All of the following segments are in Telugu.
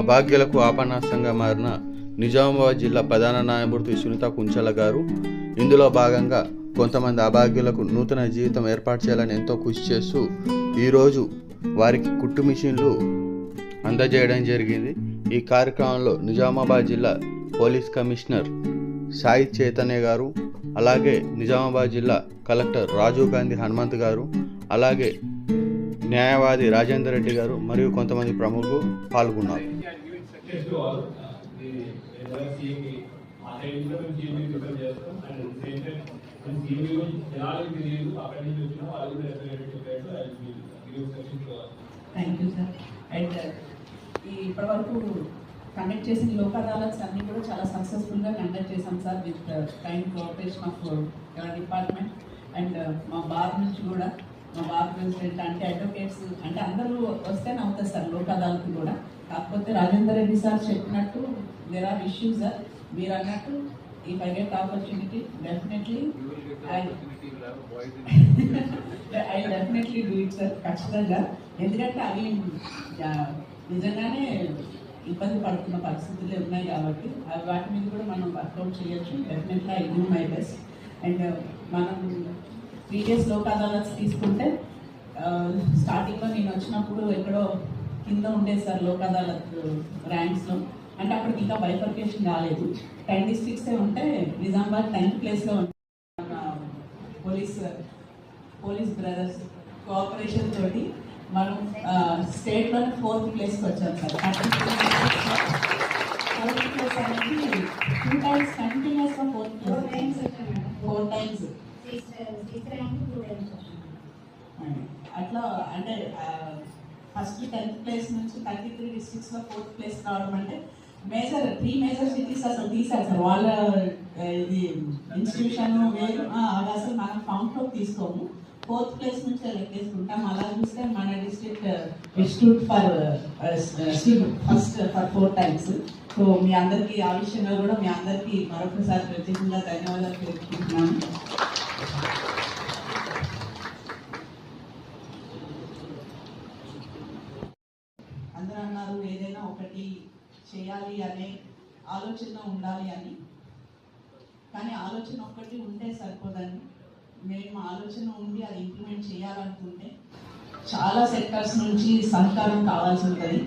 అభాగ్యులకు ఆపన్నాస్తంగా మారిన నిజామాబాద్ జిల్లా ప్రధాన న్యాయమూర్తి సునీత కుంచల గారు. ఇందులో భాగంగా కొంతమంది అభాగ్యులకు నూతన జీవితం ఏర్పాటు చేయాలని ఎంతో కృషి చేస్తూ ఈరోజు వారికి కుట్టు మిషన్లు అందజేయడం జరిగింది. ఈ కార్యక్రమంలో నిజామాబాద్ జిల్లా పోలీస్ కమిషనర్ సాయి చైతన్య గారు అలాగే నిజామాబాద్ జిల్లా కలెక్టర్ రాజీవ్ గాంధీ హనుమంత్ గారు అలాగే న్యాయవాది రాజేందర్ రెడ్డి గారు మరియు కొంతమంది ప్రముఖులు పాల్గొన్నారు. థ్యాంక్ యూ సార్ అండ్ ఈ ఇప్పటివరకు కండక్ట్ చేసిన లోక్ అదాలత్స్ అన్ని కూడా చాలా సక్సెస్ఫుల్గా కండక్ట్ చేశాం sir with kind cooperation of your department and మా బార్ నుంచి కూడా మా బాబు ప్రెసిడెంట్ అంటే అడ్వకేట్స్ అంటే అందరూ వస్తేనే అవుతుంది సార్ లోక్ అదాలత్ కూడా. కాకపోతే రాజేందర్ రెడ్డి సార్ చెప్పినట్టు దేర్ ఆర్ ఇష్యూస్ సార్ మీరు అన్నట్టు ఈ I get opportunity definitely I I definitely do it sir ఖచ్చితంగా. ఎందుకంటే అవి నిజంగానే ఇబ్బంది పడుతున్న పరిస్థితులు ఉన్నాయి కాబట్టి అవి వాటి మీద కూడా మనం వర్కౌట్ చేయొచ్చు. Definitely I do my best and మనం ప్రీవియస్ లోక్ అదాలత్స్ తీసుకుంటే స్టార్టింగ్లో నేను వచ్చినప్పుడు ఎక్కడో కింద ఉండేది సార్ లోక్ అదాలత్ ర్యాంక్స్లో అంటే అప్పటికి ఇంకా బైఫర్కేషన్ కాలేదు టెన్ డిస్ట్రిక్ట్సే ఉంటే నిజామాబాద్ టెన్త్ ప్లేస్లో పోలీస్ పోలీస్ బ్రదర్స్ కోఆపరేషన్ తోటి మనం స్టేట్లోనే ఫోర్త్ ప్లేస్కి వచ్చాం సార్. ఫోర్త్ ప్లేస్ అనేది టూ టైమ్స్ కంటిన్యూస్గా fourth four times four times అట్లా అంటే ఫస్ట్ టెన్త్ ప్లేస్ నుంచి థర్టీ త్రీ డిస్ట్రిక్ట్స్లో ఫోర్త్ ప్లేస్ రావడం అంటే మేజర్ త్రీ మేజర్ సిటీస్ అసలు తీసారు సార్. వాళ్ళ ఇది ఇన్స్టిట్యూషన్ వేరు అవి అసలు మనం ఫౌంట్లో తీసుకోము. ఫోర్త్ ప్లేస్ నుంచి లెక్కేసుకుంటాం. అలా చూస్తే మన district institute for first for four times. So మీ అందరికీ ఆ విషయంగా కూడా మీ అందరికీ మరొకసారి ప్రత్యేకంగా ధన్యవాదాలు తెలుపుకుంటున్నాను. అందరూ అన్నారు ఏదైనా ఒకటి చేయాలి అనే ఆలోచన ఉండాలి అని. కానీ ఆలోచన ఒక్కటి ఉంటే సరిపోదండి. మేము ఆలోచన ఉండి అది ఇంప్లిమెంట్ చేయాలనుకుంటే చాలా సెక్టర్స్ నుంచి సహకారం కావాల్సి ఉంటుంది.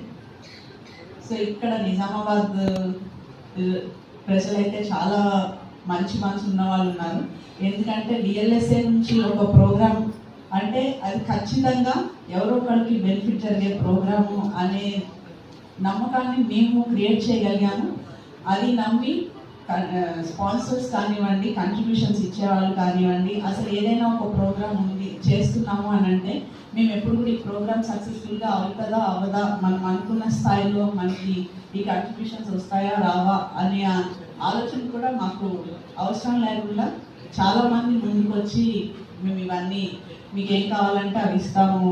సో ఇక్కడ నిజామాబాద్ ప్రజలైతే చాలా మంచి మనసు ఉన్న వాళ్ళు ఉన్నారు. ఎందుకంటే డిఎల్ఎస్ఏ నుంచి ఒక ప్రోగ్రామ్ అంటే అది ఖచ్చితంగా ఎవరో ఒకరికి బెనిఫిట్ జరిగే ప్రోగ్రాము అనే నమ్మకాన్ని మేము క్రియేట్ చేయగలిగాము. అది నమ్మి స్పాన్సర్స్ కానివ్వండి కంట్రిబ్యూషన్స్ ఇచ్చేవాళ్ళు కానివ్వండి అసలు ఏదైనా ఒక ప్రోగ్రామ్ ఉంది చేస్తున్నాము అని అంటే మేము ఎప్పుడు కూడా ఈ ప్రోగ్రామ్ సక్సెస్ఫుల్గా అవుతుందా అవదా మనం అనుకున్న స్థాయిలో మనకి ఈ కంట్రిబ్యూషన్స్ వస్తాయా రావా అనే ఆలోచన కూడా మాకు అవసరం లేకుండా చాలామంది ముందుకు వచ్చి మేము ఇవన్నీ మీకు ఏం కావాలంటే అవి ఇస్తాము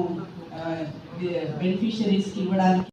బెనిఫిషరీస్కి ఇవ్వడానికి